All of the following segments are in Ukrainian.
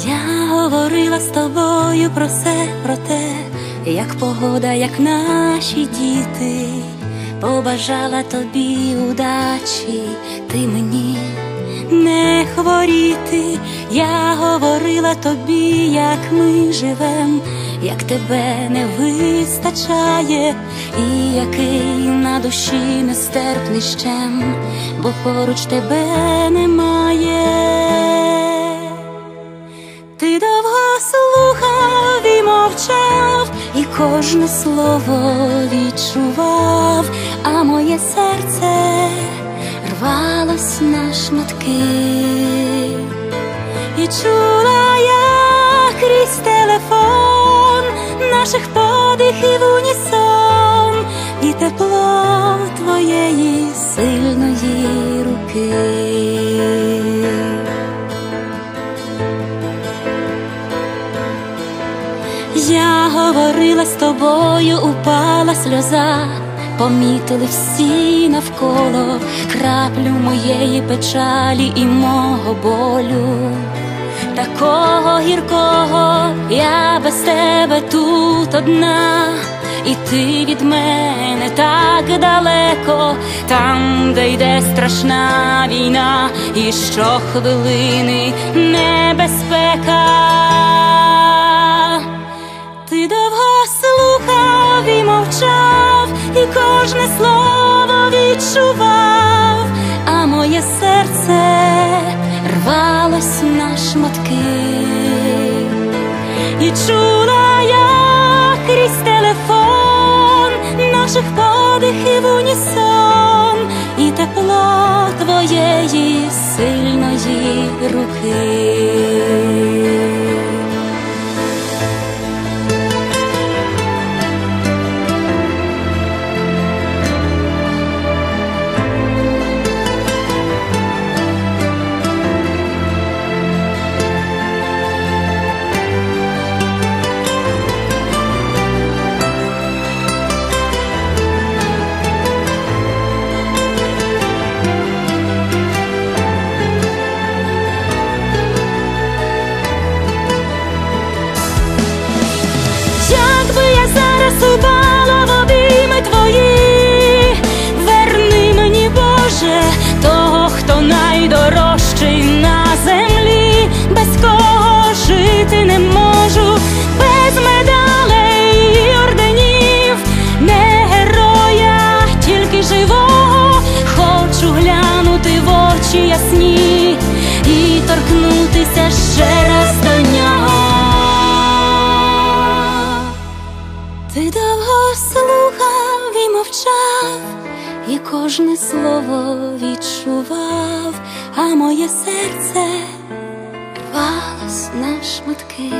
Я говорила з тобою про все, про те, як погода, як наші діти, побажала тобі удачі, ти мені не хворіти. Я говорила тобі, як ми живем, як тебе не вистачає, і який на душі нестерпний щем, бо поруч тебе немає. Ти довго слухав і мовчав, і кожне слово відчував, а моє серце рвалось на шматки, і чула я крізь телефон наших подихів унісон, і тепло твоєї сильної руки. Я говорила з тобою, упала сльоза, помітили всі навколо краплю моєї печалі і мого болю, такого гіркого я без тебе тут одна, і ти від мене так далеко, там, де йде страшна війна, і щохвилини небезпека. Відчував, а моє серце рвалось на шматки, і чула я крізь телефон наших подихів унісон, і тепло твоєї сильної руки. Очі ясні і торкнутися ще раз до нього. Ти довго слухав і мовчав, і кожне слово відчував, а моє серце рвалось на шматки,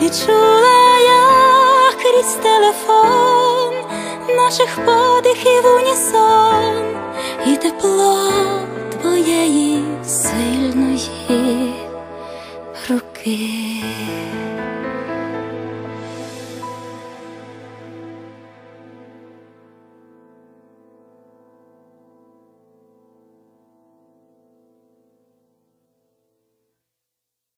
і чула я крізь телефон наших подихів унісон, і тепло твоєї сильної руки.